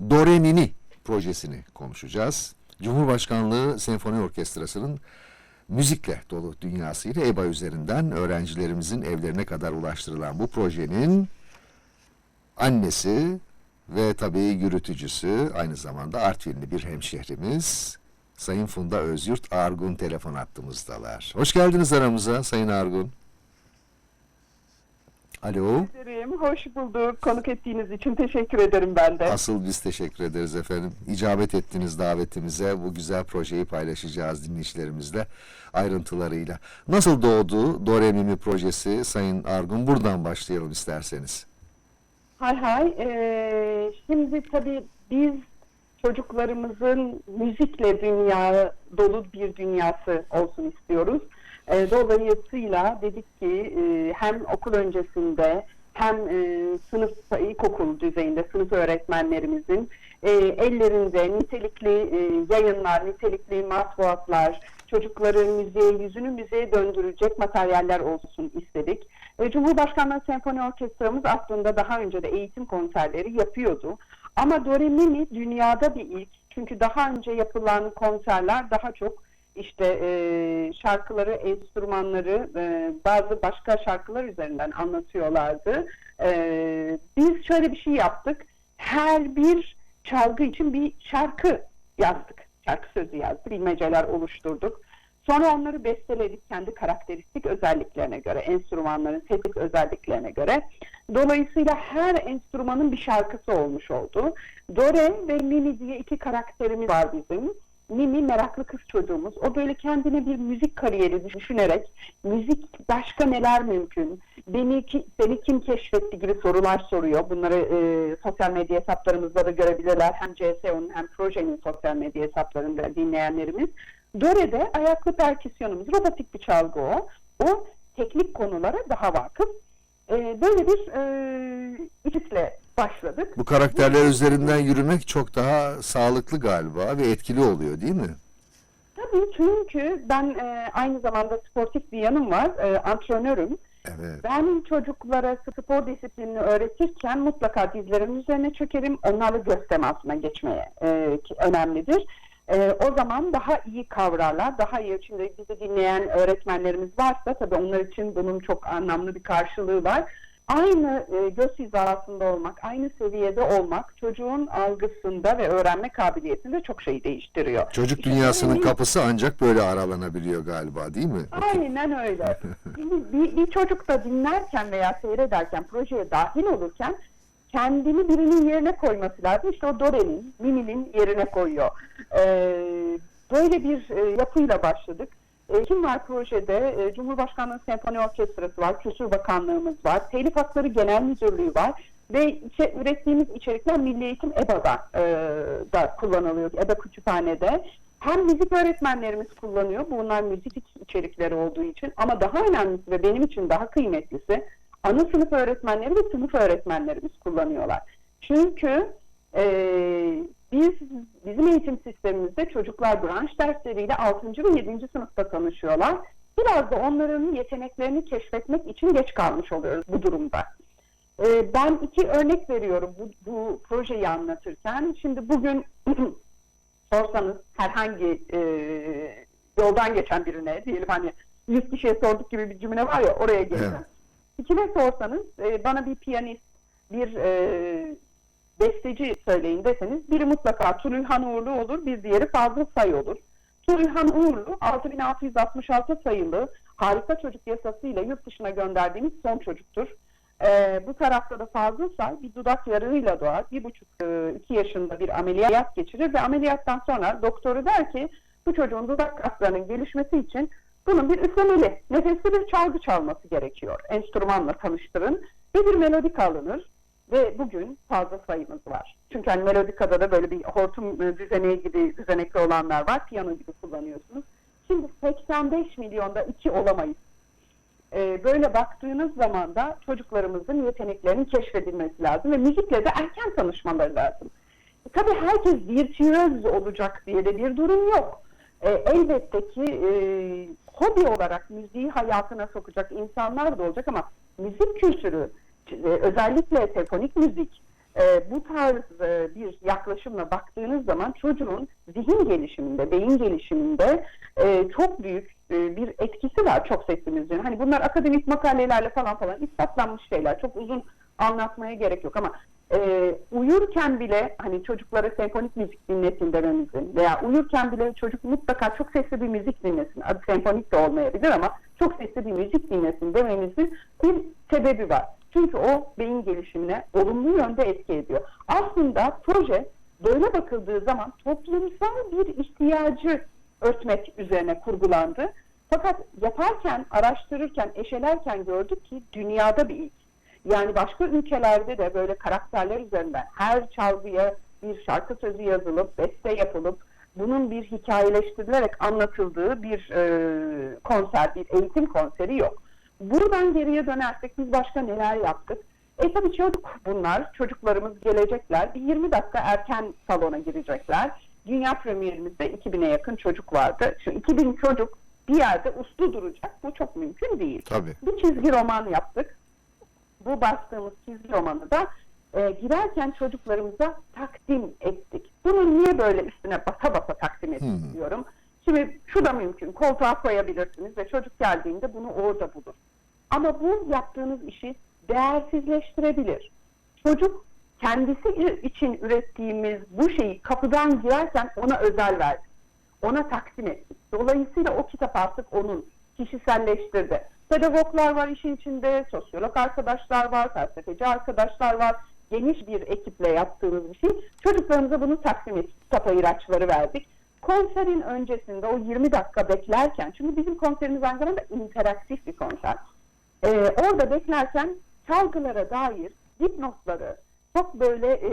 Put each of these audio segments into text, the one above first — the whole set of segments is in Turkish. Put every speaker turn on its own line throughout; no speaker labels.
Dore Mini projesini konuşacağız. Cumhurbaşkanlığı Senfoni Orkestrası'nın müzikle dolu dünyasıyla EBA üzerinden öğrencilerimizin evlerine kadar ulaştırılan bu projenin annesi ve tabii yürütücüsü aynı zamanda Artvinli bir hemşehrimiz Sayın Funda Özyurt Argun telefon attığımızdalar. Hoş geldiniz aramıza Sayın Argun. Alo.
ederim. Hoş bulduk. Konuk ettiğiniz için teşekkür ederim ben de.
Asıl biz teşekkür ederiz efendim. İcabet ettiniz davetimize. Bu güzel projeyi paylaşacağız dinleyicilerimizle ayrıntılarıyla. Nasıl doğdu Do Re Mi Mi projesi Sayın Argun? Buradan başlayalım isterseniz.
Hay hay. Ee, şimdi tabii biz çocuklarımızın müzikle dünya dolu bir dünyası olsun istiyoruz. Ee, dolayısıyla dedik ki e, hem okul öncesinde hem e, sınıf ilkokul düzeyinde sınıf öğretmenlerimizin e, ellerinde nitelikli e, yayınlar, nitelikli matbuatlar, çocukların müziğe, yüzünü müziğe döndürecek materyaller olsun istedik. E, Cumhurbaşkanlığı Senfoni Orkestramız aslında daha önce de eğitim konserleri yapıyordu. Ama Do Re Mi Mi dünyada bir ilk. Çünkü daha önce yapılan konserler daha çok işte e, şarkıları, enstrümanları, e, bazı başka şarkılar üzerinden anlatıyorlardı. E, biz şöyle bir şey yaptık. Her bir çalgı için bir şarkı yazdık. Şarkı sözü yazdık, bilmeceler oluşturduk. Sonra onları besteledik kendi karakteristik özelliklerine göre, enstrümanların seslik özelliklerine göre. Dolayısıyla her enstrümanın bir şarkısı olmuş oldu. Dore ve Mimi diye iki karakterimiz var bizim. Mimi meraklı kız çocuğumuz. O böyle kendine bir müzik kariyeri düşünerek müzik başka neler mümkün? Beni ki, beni kim keşfetti gibi sorular soruyor. Bunları e, sosyal medya hesaplarımızda da görebilirler. Hem CSO'nun hem projenin sosyal medya hesaplarında dinleyenlerimiz. Dore'de ayaklı perküsyonumuz, robotik bir çalgı o. O teknik konulara daha vakıf. E, böyle bir e, içlikle başladık.
Bu karakterler üzerinden yürümek çok daha sağlıklı galiba ve etkili oluyor değil mi?
Tabii çünkü ben e, aynı zamanda sportif bir yanım var. E, antrenörüm.
Evet.
Ben çocuklara spor disiplinini öğretirken mutlaka dizlerimin üzerine çökerim. Onlarla göz temasına geçmeye e, önemlidir. E, o zaman daha iyi kavrarlar, daha iyi. Şimdi bizi dinleyen öğretmenlerimiz varsa tabii onlar için bunun çok anlamlı bir karşılığı var. Aynı e, göz hizasında olmak, aynı seviyede olmak çocuğun algısında ve öğrenme kabiliyetinde çok şey değiştiriyor.
Çocuk
İşte
dünyasının kapısı ancak böyle aralanabiliyor galiba değil mi?
Aynen öyle. bir, bir çocuk da dinlerken veya seyrederken, projeye dahil olurken kendini birinin yerine koyması lazım. İşte o Dore'nin, Mimi'nin yerine koyuyor. Ee, böyle bir e, yapıyla başladık. E, kim var projede? E, Cumhurbaşkanlığı Senfoni Orkestrası var, Kültür Bakanlığımız var, Telif Hakları Genel Müdürlüğü var ve içe, ürettiğimiz içerikler Milli Eğitim EBA'da e, da kullanılıyor, EBA Kütüphane'de. Hem müzik öğretmenlerimiz kullanıyor, bunlar müzik içerikleri olduğu için ama daha önemlisi ve benim için daha kıymetlisi ana sınıf öğretmenleri ve sınıf öğretmenlerimiz kullanıyorlar. Çünkü e, biz bizim eğitim sistemimizde çocuklar branş dersleriyle 6. ve 7. sınıfta tanışıyorlar. Biraz da onların yeteneklerini keşfetmek için geç kalmış oluyoruz bu durumda. E, ben iki örnek veriyorum bu, bu projeyi anlatırken. Şimdi bugün sorsanız herhangi e, yoldan geçen birine diyelim hani 100 kişiye sorduk gibi bir cümle var ya oraya geleceğim.
Evet.
Kime sorsanız e, bana bir piyanist, bir e, besteci söyleyin deseniz biri mutlaka Turulhan Uğurlu olur, bir diğeri Fazıl Say olur. Turulhan Uğurlu 6666 sayılı harika çocuk yasasıyla yurt dışına gönderdiğimiz son çocuktur. E, bu tarafta da Fazıl Say bir dudak yarığıyla doğar. Bir buçuk, e, iki yaşında bir ameliyat geçirir ve ameliyattan sonra doktoru der ki bu çocuğun dudak kaslarının gelişmesi için bunun bir üflemeli, nefesli bir çalgı çalması gerekiyor. Enstrümanla tanıştırın ve bir melodik alınır. Ve bugün fazla sayımız var. Çünkü hani melodikada da böyle bir hortum e, düzeneği gibi düzenekli olanlar var. Piyano gibi kullanıyorsunuz. Şimdi 85 milyonda iki olamayız. Ee, böyle baktığınız zaman da çocuklarımızın yeteneklerinin keşfedilmesi lazım ve müzikle de erken tanışmaları lazım. E, tabii herkes virtüöz olacak diye de bir durum yok. E, elbette ki e, hobi olarak müziği hayatına sokacak insanlar da olacak ama müzik kültürü özellikle senfonik müzik e, bu tarz e, bir yaklaşımla baktığınız zaman çocuğun zihin gelişiminde, beyin gelişiminde e, çok büyük bir etkisi var çok sesli müziğin. Hani bunlar akademik makalelerle falan falan ispatlanmış şeyler. Çok uzun anlatmaya gerek yok ama uyurken bile hani çocuklara senfonik müzik dinletin dememizin veya uyurken bile çocuk mutlaka çok sesli bir müzik dinlesin. Adı senfonik de olmayabilir ama çok sesli bir müzik dinlesin dememizin bir sebebi var. Çünkü o beyin gelişimine olumlu yönde etki ediyor. Aslında proje böyle bakıldığı zaman toplumsal bir ihtiyacı örtmek üzerine kurgulandı. Fakat yaparken, araştırırken, eşelerken gördük ki dünyada bir ilk. Yani başka ülkelerde de böyle karakterler üzerinden her çalgıya bir şarkı sözü yazılıp, beste yapılıp, bunun bir hikayeleştirilerek anlatıldığı bir e, konser, bir eğitim konseri yok. Buradan geriye dönersek biz başka neler yaptık? E tabii çocuk bunlar. Çocuklarımız gelecekler. Bir 20 dakika erken salona girecekler. Dünya premierimizde 2000'e yakın çocuk vardı. Şu 2000 çocuk bir yerde uslu duracak. Bu çok mümkün değil.
Tabii.
Bir çizgi roman yaptık. Bu bastığımız çizgi romanı da e, girerken çocuklarımıza takdim ettik. Bunu niye böyle üstüne basa basa takdim ettik
Hmm.
diyorum. Şimdi şu da mümkün. Koltuğa koyabilirsiniz ve çocuk geldiğinde bunu orada bulur. Ama bu yaptığınız işi değersizleştirebilir. Çocuk kendisi için ürettiğimiz bu şeyi kapıdan girerken ona özel verdik. Ona takdim ettik. Dolayısıyla o kitap artık onun kişiselleştirdi. Pedagoglar var işin içinde, sosyolog arkadaşlar var, felsefeci arkadaşlar var. Geniş bir ekiple yaptığımız bir şey. Çocuklarımıza bunu takdim ettik. Kitap ayıraçları verdik. Konserin öncesinde o 20 dakika beklerken, çünkü bizim konserimiz aynı zamanda interaktif bir konser. Ee, orada beklerken çalgılara dair dipnotları çok böyle e,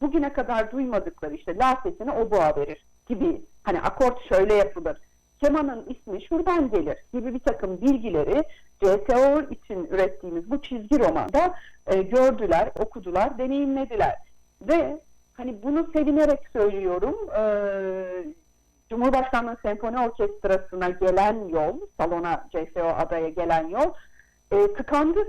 bugüne kadar duymadıkları işte la sesini oboğa verir gibi hani akort şöyle yapılır kemanın ismi şuradan gelir gibi bir takım bilgileri CSO için ürettiğimiz bu çizgi romanda e, gördüler, okudular, deneyimlediler. Ve hani bunu sevinerek söylüyorum. E, Cumhurbaşkanlığı Senfoni Orkestrası'na gelen yol, salona CSO adaya gelen yol e, tıkandı.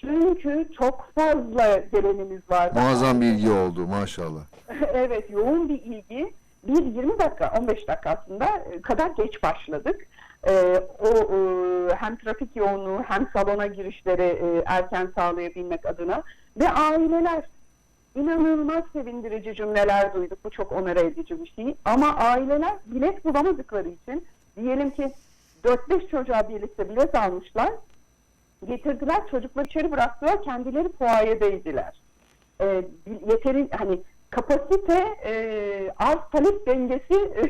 Çünkü çok fazla gelenimiz var.
Muazzam bir ilgi oldu maşallah.
evet yoğun bir ilgi. Bir 20 dakika 15 dakika aslında e, kadar geç başladık. Ee, o e, hem trafik yoğunluğu hem salona girişleri e, erken sağlayabilmek adına ve aileler inanılmaz sevindirici cümleler duyduk. Bu çok onur edici bir şey. Ama aileler bilet bulamadıkları için diyelim ki 4-5 çocuğa birlikte bilet almışlar. Getirdiler çocukları içeri bıraktılar. Kendileri fuayedeydiler. Ee, yeterin hani kapasite e, arz talep dengesi e,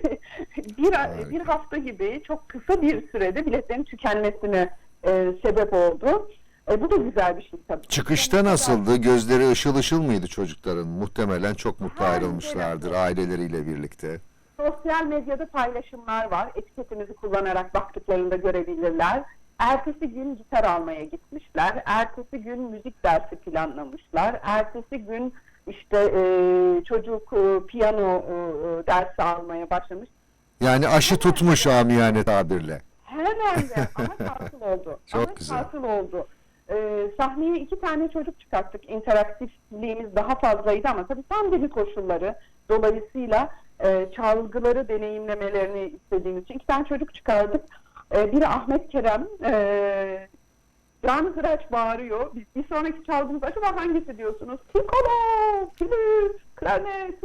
bir
Harika.
bir hafta gibi çok kısa bir sürede biletlerin tükenmesine e, sebep oldu. E, bu da güzel bir şey tabii.
Çıkışta nasıldı? Gözleri ışıl ışıl mıydı çocukların? Muhtemelen çok mutlu
Her
ayrılmışlardır aileleriyle birlikte.
Sosyal medyada paylaşımlar var. Etiketimizi kullanarak baktıklarında görebilirler. Ertesi gün gitar almaya gitmişler. Ertesi gün müzik dersi planlamışlar. Ertesi gün işte e, çocuk e, piyano e, dersi almaya başlamış.
Yani aşı tutmuş amiyane tabirle.
Herhalde ama kasıl oldu.
Çok
ama
güzel.
kasıl oldu. Ee, sahneye iki tane çocuk çıkarttık. İnteraktifliğimiz daha fazlaydı ama tabii pandemi koşulları dolayısıyla e, çalgıları deneyimlemelerini istediğimiz için iki tane çocuk çıkardık. Ee, biri Ahmet Kerem. E, Can Hıraç bağırıyor. Bir, bir sonraki çalgımız acaba hangisi diyorsunuz? Piccolo, flüt, klarnet.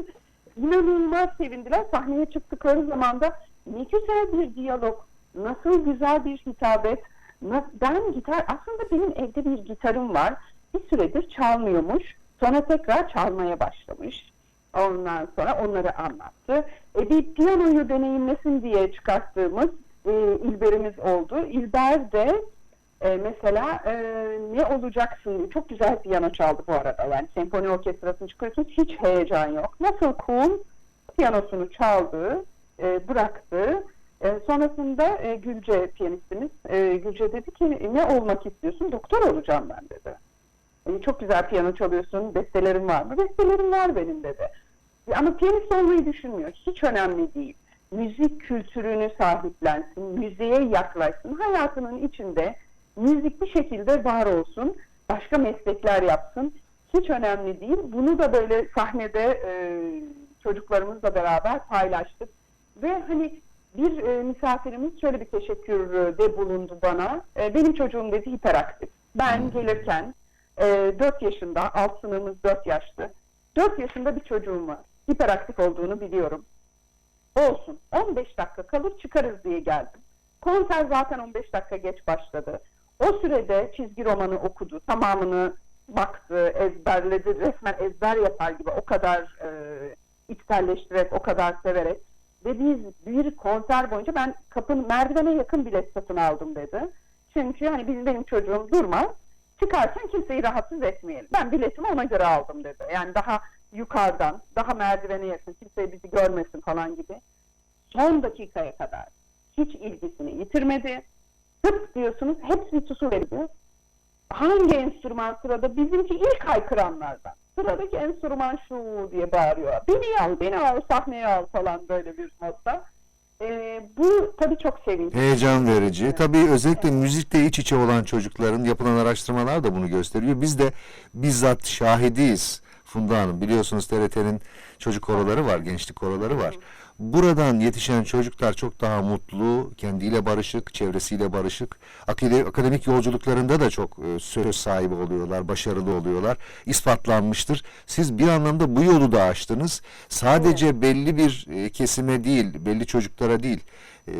İnanılmaz sevindiler. Sahneye çıktıkları zaman da ne güzel bir diyalog, nasıl güzel bir hitabet. Ben gitar, aslında benim evde bir gitarım var. Bir süredir çalmıyormuş. Sonra tekrar çalmaya başlamış. Ondan sonra onları anlattı. E, bir piyanoyu deneyimlesin diye çıkarttığımız e, İlber'imiz oldu. İlber de e, mesela e, ne olacaksın? Çok güzel piyano çaldı bu arada. Yani senfoni orkestrasını çıkarıyorsunuz hiç heyecan yok. Nasıl cool piyanosunu çaldı, e, bıraktı. E, sonrasında e, Gülce piyanistimiz e, Gülce dedi ki ne olmak istiyorsun? Doktor olacağım ben dedi. E, çok güzel piyano çalıyorsun. Bestelerin var mı? Bestelerim var benim dedi. E, Ama piyanist olmayı düşünmüyor. Hiç önemli değil. Müzik kültürünü sahiplensin, müziğe yaklaşsın. Hayatının içinde müzik bir şekilde var olsun. Başka meslekler yapsın. hiç önemli değil. Bunu da böyle sahnede e, çocuklarımızla beraber paylaştık. Ve hani bir e, misafirimiz şöyle bir teşekkürde bulundu bana. E, benim çocuğum dedi hiperaktif. Ben gelirken e, 4 yaşında, alt sınırımız 4 yaşlı. 4 yaşında bir çocuğum var. Hiperaktif olduğunu biliyorum. Olsun. 15 dakika kalır çıkarız diye geldim. Konser zaten 15 dakika geç başladı. O sürede çizgi romanı okudu. Tamamını baktı, ezberledi. Resmen ezber yapar gibi o kadar e, içselleştirerek, o kadar severek. Ve biz bir konser boyunca ben kapının merdivene yakın bilet satın aldım dedi. Çünkü hani biz benim çocuğum durmaz. Çıkarken kimseyi rahatsız etmeyelim. Ben biletimi ona göre aldım dedi. Yani daha yukarıdan, daha merdivene yakın, kimse bizi görmesin falan gibi. Son dakikaya kadar hiç ilgisini yitirmedi. Tıp diyorsunuz hepsi susu. Hangi enstrüman sırada? Bizimki ilk haykıranlardan. Sıradaki enstrüman şu diye bağırıyor. Beni al, beni al, sahneye al falan böyle bir modda. Ee, bu tabii çok sevinçli.
Heyecan verici. Tabii özellikle müzikle iç içe olan çocukların yapılan araştırmalar da bunu gösteriyor. Biz de bizzat şahidiyiz. Funda Hanım biliyorsunuz TRT'nin çocuk koroları var, gençlik koroları var. Buradan yetişen çocuklar çok daha mutlu, kendiyle barışık, çevresiyle barışık. Akademik yolculuklarında da çok e, söz sahibi oluyorlar, başarılı oluyorlar. İspatlanmıştır. Siz bir anlamda bu yolu da açtınız. Sadece belli bir e, kesime değil, belli çocuklara değil, e,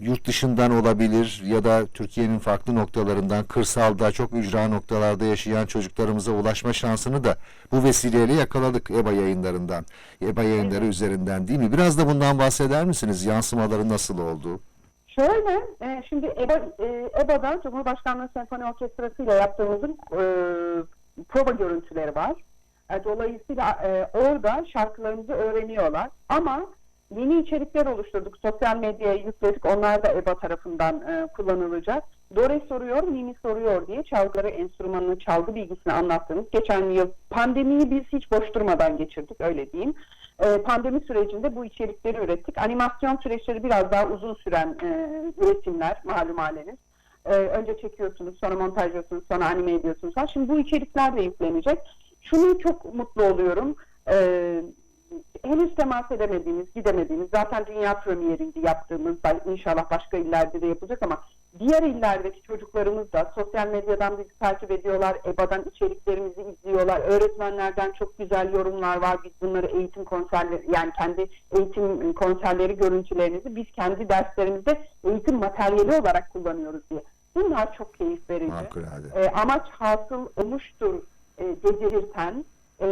yurt dışından olabilir ya da Türkiye'nin farklı noktalarından, kırsalda, çok ücra noktalarda yaşayan çocuklarımıza ulaşma şansını da bu vesileyle yakaladık EBA yayınlarından, EBA yayınları üzerinden değil mi? Biraz da bundan bahseder misiniz? Yansımaları nasıl oldu?
Şöyle, e, şimdi EBA, e, EBA'da Cumhurbaşkanlığı Senfoni Orkestrası ile yaptığımızın e, prova görüntüleri var. E, dolayısıyla e, orada şarkılarımızı öğreniyorlar. Ama yeni içerikler oluşturduk. Sosyal medyaya yükledik. Onlar da EBA tarafından e, kullanılacak. Dore soruyor, Mimi soruyor diye çalgıları, enstrümanını, çalgı bilgisini anlattığımız. Geçen yıl pandemiyi biz hiç boş durmadan geçirdik, öyle diyeyim. E, pandemi sürecinde bu içerikleri ürettik. Animasyon süreçleri biraz daha uzun süren e, üretimler malum haliniz. E, önce çekiyorsunuz, sonra montajlıyorsunuz, sonra anime ediyorsunuz. Şimdi bu içerikler de yüklenecek. Şunu çok mutlu oluyorum. E, henüz temas edemediğimiz, gidemediğimiz, zaten dünya premieriydi yaptığımız, inşallah başka illerde de yapılacak ama diğer illerdeki çocuklarımız da sosyal medyadan bizi takip ediyorlar, EBA'dan içeriklerimizi izliyorlar, öğretmenlerden çok güzel yorumlar var, biz bunları eğitim konserleri, yani kendi eğitim konserleri görüntülerimizi biz kendi derslerimizde eğitim materyali olarak kullanıyoruz diye. Bunlar çok keyif verici.
Harikulade.
E, amaç hasıl olmuştur e, dedirten e,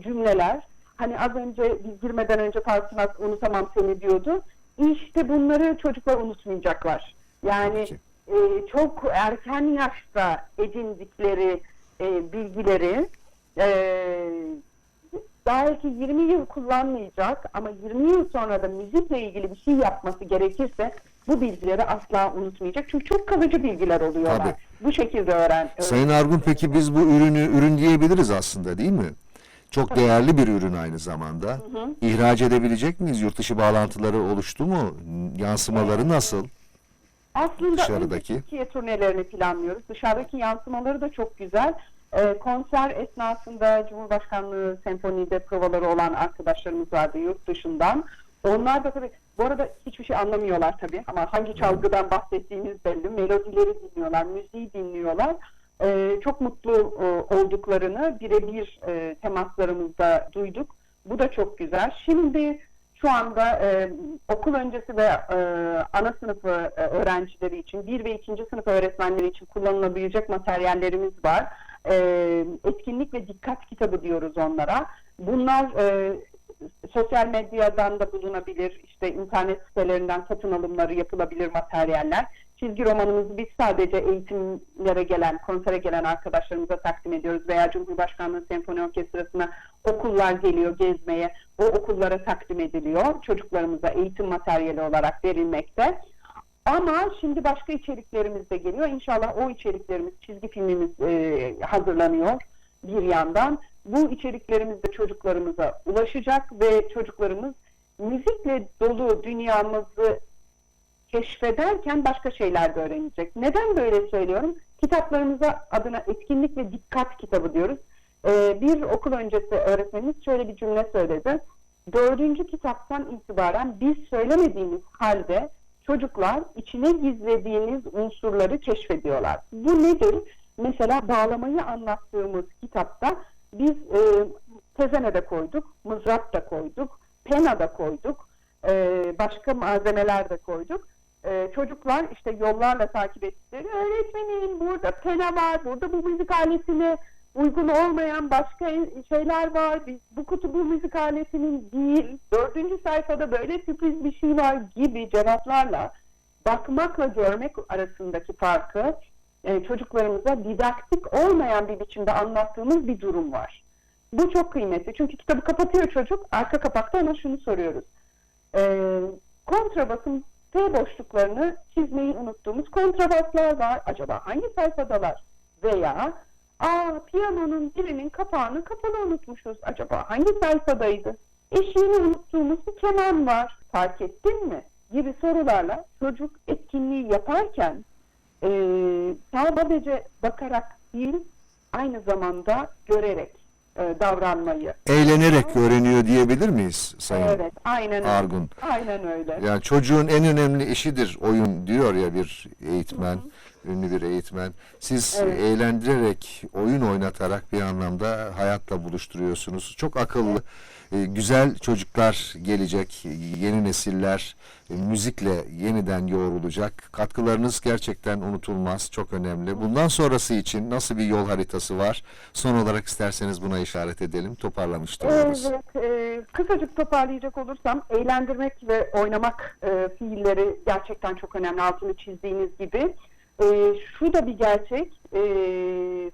cümleler. Hani az önce biz girmeden önce Farkınat unutamam seni diyordu. İşte bunları çocuklar unutmayacaklar. Yani e, çok erken yaşta edindikleri e, bilgileri e, belki 20 yıl kullanmayacak ama 20 yıl sonra da müzikle ilgili bir şey yapması gerekirse bu bilgileri asla unutmayacak. Çünkü çok kalıcı bilgiler oluyorlar.
Tabii.
Bu şekilde öğren.
Sayın Argun peki biz bu ürünü ürün diyebiliriz aslında değil mi? Çok değerli bir ürün aynı zamanda. İhraç edebilecek miyiz? Yurt dışı bağlantıları oluştu mu? Yansımaları nasıl?
Aslında
Dışarıdaki.
Türkiye turnelerini planlıyoruz. Dışarıdaki yansımaları da çok güzel. Ee, konser esnasında Cumhurbaşkanlığı senfonide provaları olan arkadaşlarımız vardı yurt dışından. Onlar da tabii bu arada hiçbir şey anlamıyorlar tabii ama hangi çalgıdan bahsettiğiniz belli. Melodileri dinliyorlar, müziği dinliyorlar. Ee, çok mutlu e, olduklarını birebir e, temaslarımızda duyduk. Bu da çok güzel. Şimdi şu anda e, okul öncesi ve e, ana sınıfı e, öğrencileri için, bir ve ikinci sınıf öğretmenleri için kullanılabilecek materyallerimiz var. E, etkinlik ve dikkat kitabı diyoruz onlara. Bunlar e, sosyal medyadan da bulunabilir, işte internet sitelerinden satın alımları yapılabilir materyaller. Çizgi romanımızı biz sadece eğitimlere gelen, konsere gelen arkadaşlarımıza takdim ediyoruz veya Cumhurbaşkanlığı Senfoni Orkestrası'na okullar geliyor gezmeye, o okullara takdim ediliyor. Çocuklarımıza eğitim materyali olarak verilmekte. Ama şimdi başka içeriklerimiz de geliyor. İnşallah o içeriklerimiz, çizgi filmimiz e, hazırlanıyor bir yandan. Bu içeriklerimiz de çocuklarımıza ulaşacak ve çocuklarımız müzikle dolu dünyamızı keşfederken başka şeyler de öğrenecek. Neden böyle söylüyorum? Kitaplarımıza adına etkinlik ve dikkat kitabı diyoruz. Ee, bir okul öncesi öğretmenimiz şöyle bir cümle söyledi. Dördüncü kitaptan itibaren biz söylemediğimiz halde çocuklar içine gizlediğiniz unsurları keşfediyorlar. Bu nedir? Mesela bağlamayı anlattığımız kitapta biz e, tezene de koyduk, mızrap da koyduk, pena da koyduk, e, başka malzemeler de koyduk. E, çocuklar işte yollarla takip ettikleri öğretmenim burada pena var, burada bu müzik aletine uygun olmayan başka şeyler var. Biz, bu kutu bu müzik aletinin değil, dördüncü sayfada böyle sürpriz bir şey var gibi cevaplarla bakmakla görmek arasındaki farkı e, çocuklarımıza didaktik olmayan bir biçimde anlattığımız bir durum var. Bu çok kıymetli. Çünkü kitabı kapatıyor çocuk. Arka kapakta ona şunu soruyoruz. E, kontrabasın T boşluklarını çizmeyi unuttuğumuz kontrabaslar var. Acaba hangi sayfadalar? Veya aa piyanonun birinin kapağını kapalı unutmuşuz. Acaba hangi sayfadaydı? Eşiğini unuttuğumuz bir keman var. Fark ettin mi? Gibi sorularla çocuk etkinliği yaparken e, sadece bakarak değil aynı zamanda görerek e, davranmayı.
Eğlenerek öğreniyor diyebilir miyiz Sayın
Evet, aynen öyle.
Argun?
Aynen öyle.
Yani çocuğun en önemli işidir oyun diyor ya bir eğitmen, ünlü bir eğitmen. Siz
Evet.
eğlendirerek, oyun oynatarak bir anlamda hayatla buluşturuyorsunuz. Çok akıllı, e, güzel çocuklar gelecek, yeni nesiller e, müzikle yeniden yoğrulacak. Katkılarınız gerçekten unutulmaz, çok önemli. Bundan sonrası için nasıl bir yol haritası var? Son olarak isterseniz buna işaret edelim, toparlamış da oluruz.
Evet, e, kısacık toparlayacak olursam eğlendirmek ve oynamak e, fiilleri gerçekten çok önemli. Altını çizdiğiniz gibi. E, şu da bir gerçek. E,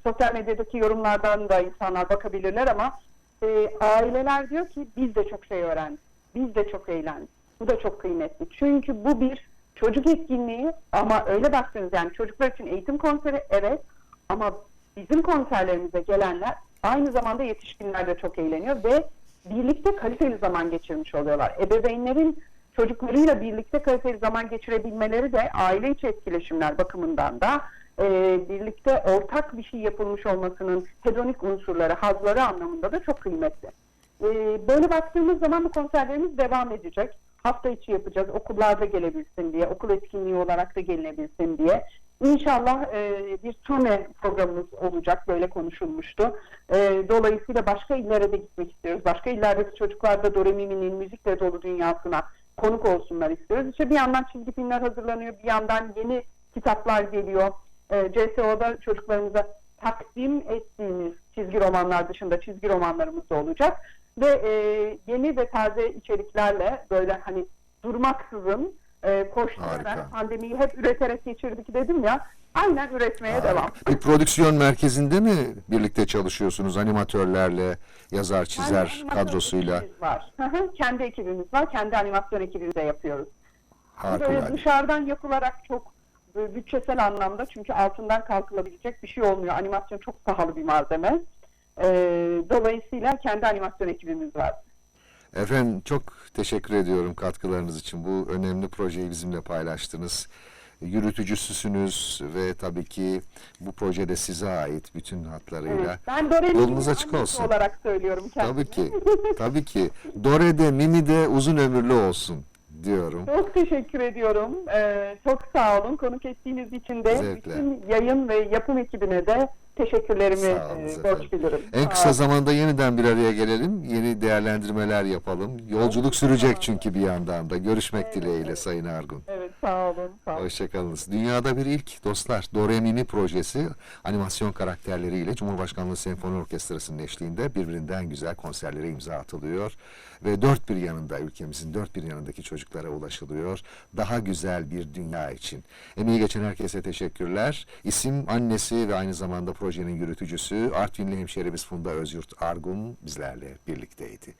sosyal medyadaki yorumlardan da insanlar bakabilirler ama e, aileler diyor ki biz de çok şey öğrendik. Biz de çok eğlendik. Bu da çok kıymetli. Çünkü bu bir çocuk etkinliği ama öyle baktığınız yani çocuklar için eğitim konseri evet ama bizim konserlerimize gelenler aynı zamanda yetişkinler de çok eğleniyor ve birlikte kaliteli zaman geçirmiş oluyorlar. Ebeveynlerin çocuklarıyla birlikte kaliteli zaman geçirebilmeleri de aile içi etkileşimler bakımından da e, birlikte ortak bir şey yapılmış olmasının hedonik unsurları, hazları anlamında da çok kıymetli. E, böyle baktığımız zaman bu konserlerimiz devam edecek. Hafta içi yapacağız. Okullarda gelebilsin diye, okul etkinliği olarak da gelinebilsin diye. İnşallah e, bir turne programımız olacak. Böyle konuşulmuştu. E, dolayısıyla başka illere de gitmek istiyoruz. Başka illerdeki çocuklar da Doremimi'nin müzikle dolu dünyasına konuk olsunlar istiyoruz. İşte bir yandan çizgi filmler hazırlanıyor. Bir yandan yeni kitaplar geliyor. E, CSO'da çocuklarımıza takdim ettiğimiz çizgi romanlar dışında çizgi romanlarımız da olacak. Ve e, yeni ve taze içeriklerle böyle hani durmaksızın e, koşturarak
Harika.
pandemiyi hep üreterek geçirdik dedim ya. Aynen üretmeye devam.
Bir prodüksiyon merkezinde mi birlikte çalışıyorsunuz animatörlerle, yazar, çizer
Animasyon
kadrosuyla?
ekibimiz var. Kendi ekibimiz var. Kendi animasyon ekibimizle yapıyoruz. Böyle
Harikulade.
dışarıdan yapılarak çok böyle bütçesel anlamda çünkü altından kalkılabilecek bir şey olmuyor. Animasyon çok pahalı bir malzeme. Ee, dolayısıyla kendi animasyon ekibimiz var.
Efendim çok teşekkür ediyorum katkılarınız için. Bu önemli projeyi bizimle paylaştınız. Yürütücüsüsünüz ve tabii ki bu projede size ait bütün hatlarıyla.
Evet. Ben Doreli'nin
Yolunuz açık olsun.
olarak söylüyorum kendimi.
Tabii ki, tabii ki. Dore'de, Mimi'de uzun ömürlü olsun diyorum.
Çok teşekkür ediyorum. Ee, çok sağ olun. Konuk ettiğiniz için de
Zevkle.
bütün yayın ve yapım ekibine de teşekkürlerimi e, borç bilirim.
En kısa
olun.
zamanda yeniden bir araya gelelim. Yeni değerlendirmeler yapalım. Yolculuk sürecek çünkü bir yandan da. Görüşmek
Evet,
dileğiyle
evet.
Sayın Argun.
Evet sağ olun. Sağ olun.
Hoşçakalınız. Dünyada bir ilk dostlar. Doremini projesi animasyon karakterleriyle Cumhurbaşkanlığı Senfoni Orkestrası'nın eşliğinde birbirinden güzel konserlere imza atılıyor. Ve dört bir yanında ülkemizin dört bir yanındaki çocuklara ulaşılıyor. Daha güzel bir dünya için. Emeği geçen herkese teşekkürler. İsim annesi ve aynı zamanda projenin yürütücüsü Artvinli hemşerimiz Funda Özyurt Argun bizlerle birlikteydi.